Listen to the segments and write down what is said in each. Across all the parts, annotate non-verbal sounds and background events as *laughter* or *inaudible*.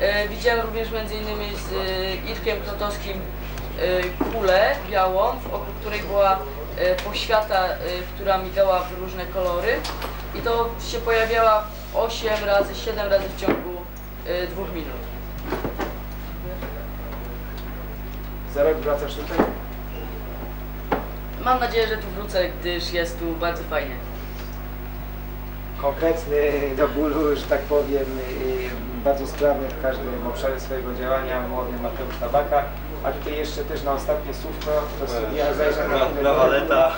E, widziałem również innymi z e, Irkiem Klotowskim e, kulę białą, wokół której była poświata, która migała w różne kolory i to się pojawiała 8 razy, 7 razy w ciągu e, dwóch minut. Za rok wracasz tutaj? Mam nadzieję, że tu wrócę, gdyż jest tu bardzo fajnie. Konkretny do bólu, że tak powiem, yy, bardzo sprawny w każdym obszarze swojego działania, młody Mateusz Tabaka. A tutaj jeszcze też na ostatnie słówko, do studia zajrzę na chwilę. brawa Leta.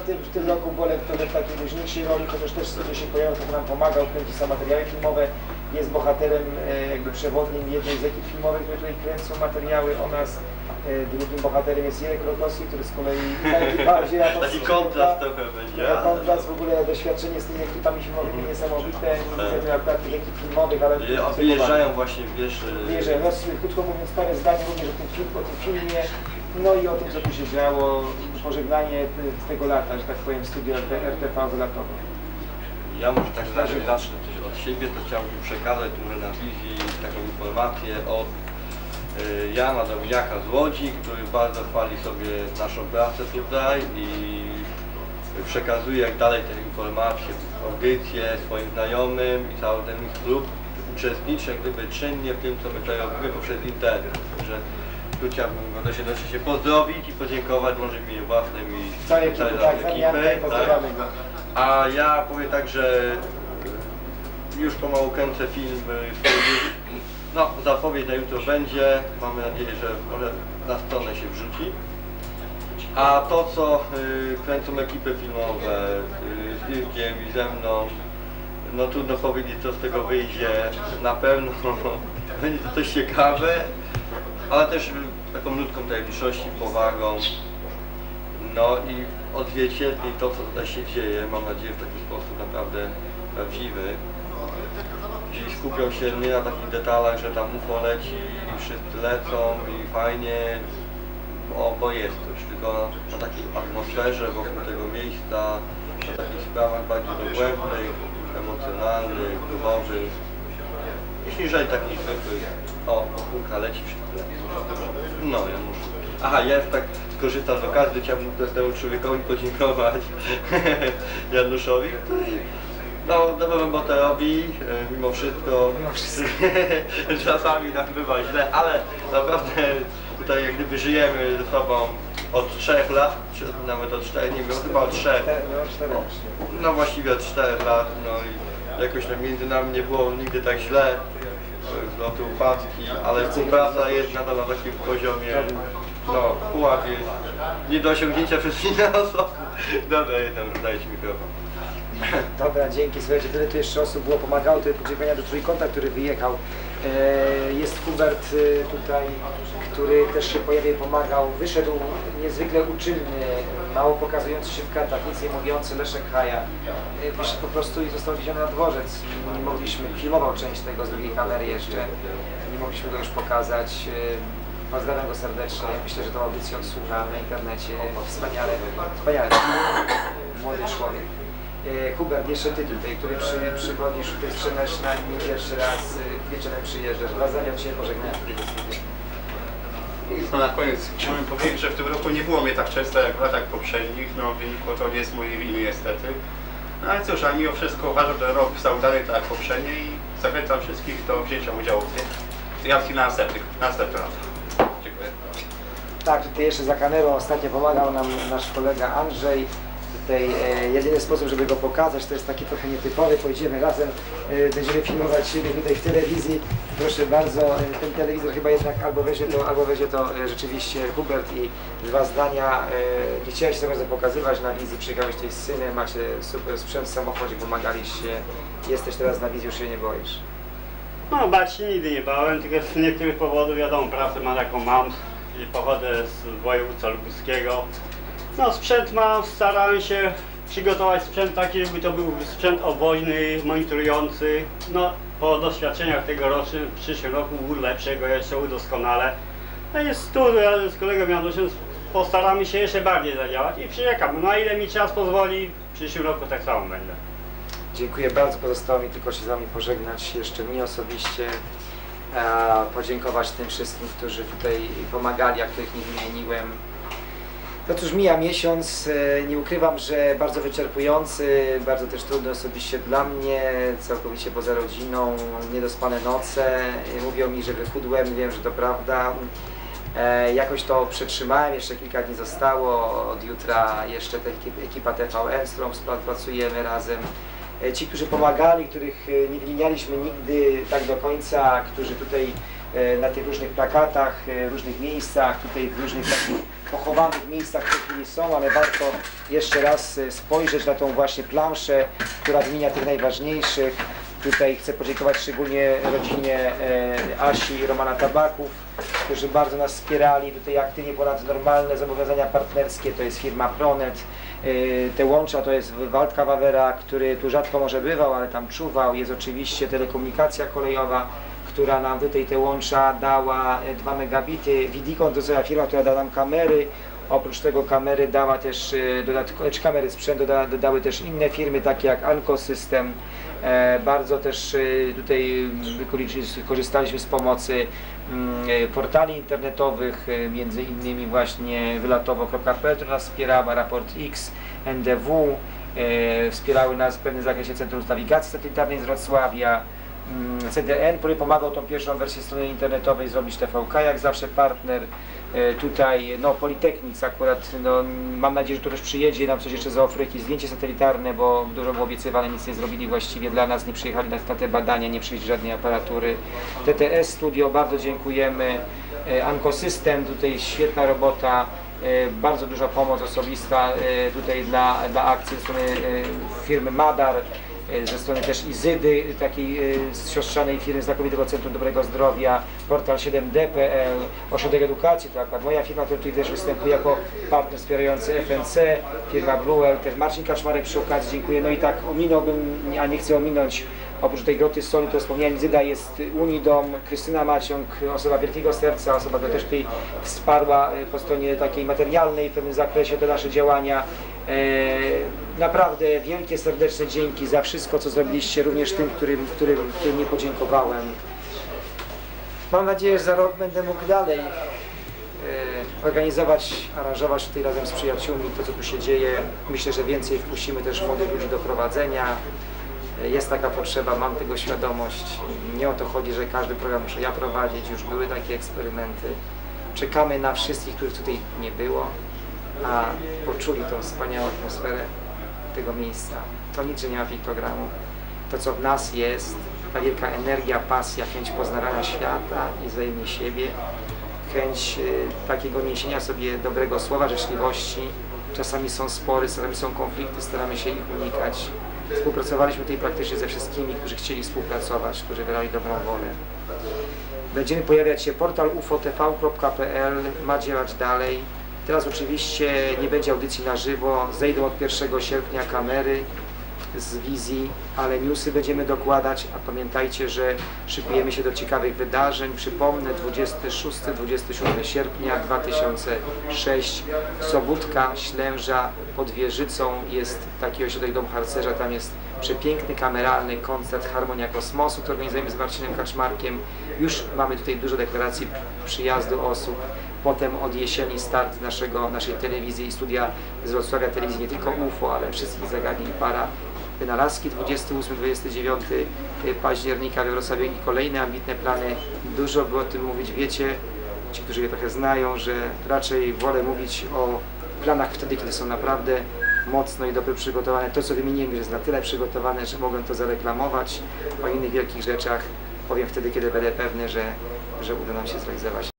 W tym, w tym roku Bolek to w takiej luźniejszej roli, chociaż też studio się pojawił, to nam pomagał, kręci sam materiały filmowe. Jest bohaterem e, jakby przewodnim jednej z ekip filmowych, które tutaj kręcą materiały o nas. E, Drugim bohaterem jest Jerek Rokowski, który z kolei bardziej *laughs* Taki kontrast trochę będzie. Ja kontrast w ogóle doświadczenie z tymi ekipami filmowymi niesamowite. Nie widzę akurat tych ekip filmowych, ale a Wyjeżdżają właśnie, wiesz... y, Wierzę, no krótko mówiąc parę zdań również o tym, film, o tym filmie, no i o tym, co tu się działo, pożegnanie tego lata, że tak powiem, studio RT, RTV wylatowe. Ja może tak zanim zacznę coś od siebie, to chciałbym przekazać może na wizji taką informację y, Jana Dominiaka z Łodzi, który bardzo chwali sobie naszą pracę tutaj i przekazuje jak dalej te informacje, audycje swoim znajomym i cały ten klub uczestniczy jak gdyby czynnie w tym, co my tutaj robimy poprzez internet. Że tu chciałbym go też jednocześnie się pozdrowić i podziękować może w imieniu własnym i Całej tak, ekipy, tak. A ja powiem tak, że już pomału kręcę film, swój, no zapowiedź na jutro będzie, mamy nadzieję, że na stronę się wrzuci. A to co y, kręcą ekipy filmowe y, z Irkiem i ze mną, no trudno powiedzieć co z tego wyjdzie, na pewno *laughs* będzie to coś ciekawe, ale też taką nutką tajemniczości, powagą. No i odzwierciedli to, co tutaj się dzieje, mam nadzieję w taki sposób naprawdę prawdziwy. Czyli skupią się nie na takich detalach, że tam UFO leci i wszyscy lecą i fajnie, bo, bo jest coś, tylko na takiej atmosferze wokół tego miejsca, na takich sprawach bardziej dogłębnych, emocjonalnych, duchowych. Jeśli jeżeli taki zwykły, o, kulka leci, wszyscy lecą. No, ja muszę. Aha, ja tak skorzystam z okazji, chciałbym temu człowiekowi podziękować, *laughs* Januszowi, który no, robotę robi, e, mimo wszystko, Mimo wszystko. *laughs* czasami nam bywa źle, ale naprawdę tutaj jak gdyby żyjemy ze sobą od trzech lat, czy nawet od czterech, nie wiem, chyba od trzech. No, rocznie. No właściwie od 4 lat, no i jakoś tam między nami nie było nigdy tak źle, z lotu upadki, ale współpraca jest nadal na takim poziomie, no pułap jest nie do osiągnięcia przez inne osoby. *laughs* Dobra, daję Ci mikrofon. *clears throat* Dobra, dzięki. Słuchajcie, tyle tu jeszcze osób było, pomagało tutaj podziękowania do Trójkąta, który wyjechał. E, Jest Hubert e, tutaj, który też się pojawił pomagał. Wyszedł niezwykle uczynny, mało pokazujący się w kartach, nic nie mówiący Leszek Haja. E, Wyszedł po prostu i został wieziony na dworzec. Nie mogliśmy, filmował część tego z drugiej kamery jeszcze, nie mogliśmy go już pokazać. E, Pozdrawiam go serdecznie. Myślę, że tą audycję on słucha na internecie. Wspaniale, wspaniale. Młody człowiek. E, Hubert, jeszcze Ty tutaj, który przy, przychodzisz, tutaj sprzedasz na nim pierwszy raz, e, wieczorem przyjeżdżasz. Wracania Cię pożegnania tutaj do studia. No na koniec chciałbym powiedzieć, że w tym roku nie było mnie tak często jak w latach poprzednich, no wynikło to nie z mojej winy niestety. No ale cóż, ale mimo wszystko uważam, że rok stał dalej tak jak poprzedni i zachęcam wszystkich do wzięcia udziału w w akcji na następnych, następny raz. Dziękuję. Tak, tutaj jeszcze za kamerą ostatnio pomagał nam nasz kolega Andrzej. Tutaj e, jedyny sposób, żeby go pokazać, to jest taki trochę nietypowy. Pojedziemy razem, e, będziemy filmować siebie tutaj w telewizji. Proszę bardzo, e, ten telewizor chyba jednak albo weźmie to, albo weźmie to rzeczywiście Hubert i dwa zdania. Nie chciałeś się za pokazywać na wizji, przyjechałeś tutaj z synem, macie super sprzęt w samochodzie, pomagaliście. Jesteś teraz na wizji, już się nie boisz. No bać się nigdy nie bałem, tylko z niektórych powodów, wiadomo, pracę mam jaką mam i pochodzę z województwa lubuskiego. No sprzęt mam, starałem się przygotować sprzęt taki, żeby to był sprzęt obwoźny, monitorujący. No po doświadczeniach tegorocznych w przyszłym roku lepszego jeszcze udoskonale. No jest tu, ja z kolegą Januszem postaramy się jeszcze bardziej zadziałać i przyjechamy. Na ile mi czas pozwoli, w przyszłym roku tak samo będę. Dziękuję bardzo. Pozostało mi tylko się z Wami pożegnać. Jeszcze mnie osobiście. e, podziękować tym wszystkim, którzy tutaj pomagali, a których nie wymieniłem. Otóż mija miesiąc, e, nie ukrywam, że bardzo wyczerpujący, bardzo też trudny osobiście dla mnie, całkowicie poza rodziną, niedospane noce, mówią mi, że wychudłem, wiem, że to prawda. E, Jakoś to przetrzymałem, jeszcze kilka dni zostało, od jutra jeszcze ta ekip- ekipa TVN, z którą współpracujemy razem. E, Ci, którzy pomagali, których e, nie wymienialiśmy nigdy tak do końca, którzy tutaj na tych różnych plakatach, e, różnych miejscach, tutaj w różnych takich pochowanych miejscach w tej chwili są, ale warto jeszcze raz e, spojrzeć na tą właśnie planszę, która wymienia tych najważniejszych. Tutaj chcę podziękować szczególnie rodzinie e, Asi i Romana Tabaków, którzy bardzo nas wspierali. Tutaj aktywnie ponad normalne zobowiązania partnerskie, to jest firma Pronet. E, Te łącza to jest Waldka Wawera, który tu rzadko może bywał, ale tam czuwał. Jest oczywiście telekomunikacja kolejowa, która nam tutaj te łącza dała e, 2 megabity. Vidicon to jest firma, która da nam kamery. Oprócz tego kamery dała też e, dodatkowe, czy kamery sprzęt doda, dodały też inne firmy, takie jak Anko System. E, bardzo też e, tutaj korzystaliśmy z pomocy mm, e, portali internetowych, e, między innymi właśnie wylatowo.pl, która nas wspierała, Raport X, NDW, e, wspierały nas w pewnym zakresie Centrum Nawigacji Satelitarnej z Wrocławia, CDN, który pomagał tą pierwszą wersję strony internetowej zrobić TVK, jak zawsze partner. E, Tutaj, no Politechnic akurat, no, mam nadzieję, że to też przyjedzie, nam coś jeszcze zaoferuje, jakieś zdjęcie satelitarne, bo dużo było obiecywane, nic nie zrobili właściwie dla nas, nie przyjechali na, na te badania, nie przywieźli żadnej aparatury. TTS Studio, bardzo dziękujemy. E, Anko System, tutaj świetna robota, e, bardzo duża pomoc osobista tutaj dla, dla akcji strony firmy Madar, ze strony też Izydy, takiej e, siostrzanej firmy Znakomitego Centrum Dobrego Zdrowia, portal 7D.pl, Ośrodek Edukacji, to akurat moja firma, która tutaj też występuje jako partner wspierający FNC, firma Bluel, też Marcin Kaczmarek przy okazji, dziękuję. No i tak ominąłbym, a nie chcę ominąć, oprócz tej groty soli, to wspomniałem, Izyda jest Unidom, Krystyna Maciąg, osoba wielkiego serca, osoba, która też tutaj wsparła e, po stronie takiej materialnej w pewnym zakresie te nasze działania. Naprawdę wielkie, serdeczne dzięki za wszystko, co zrobiliście, również tym, którym, którym, którym nie podziękowałem. Mam nadzieję, że za rok będę mógł dalej e, organizować, aranżować tutaj razem z przyjaciółmi to, co tu się dzieje. Myślę, że więcej wpuścimy też młodych ludzi do prowadzenia. E, Jest taka potrzeba, mam tego świadomość. Nie o to chodzi, że każdy program muszę ja prowadzić, już były takie eksperymenty. Czekamy na wszystkich, których tutaj nie było, a poczuli tą wspaniałą atmosferę tego miejsca. To że nie ma piktogramu. To, co w nas jest, ta wielka energia, pasja, chęć poznawania świata i wzajemnie siebie, chęć y, takiego niesienia sobie dobrego słowa, życzliwości. Czasami są spory, czasami są konflikty, staramy się ich unikać. Współpracowaliśmy tutaj praktycznie ze wszystkimi, którzy chcieli współpracować, którzy wyrażali dobrą wolę. Będziemy pojawiać się portal ufotv.pl, ma działać dalej. Teraz oczywiście nie będzie audycji na żywo, zejdą od 1 sierpnia kamery z wizji, ale newsy będziemy dokładać, a pamiętajcie, że szykujemy się do ciekawych wydarzeń. Przypomnę, 26-27 sierpnia 2006, Sobótka, Ślęża, pod Wieżycą jest taki ośrodek Dom Harcerza, tam jest przepiękny, kameralny koncert Harmonia Kosmosu, który organizujemy z Marcinem Kaczmarkiem. Już mamy tutaj dużo deklaracji przyjazdu osób. Potem od jesieni start naszego, naszej telewizji i studia z Wrocławia telewizji, nie tylko UFO, ale wszystkich zagadnień para wynalazki 28-29 października we Wrocławiu i kolejne ambitne plany. Dużo by o tym mówić, wiecie, ci, którzy je trochę znają, że raczej wolę mówić o planach wtedy, kiedy są naprawdę mocno i dobrze przygotowane. To, co wymieniłem, jest na tyle przygotowane, że mogłem to zareklamować. O innych wielkich rzeczach powiem wtedy, kiedy będę pewny, że, że uda nam się zrealizować.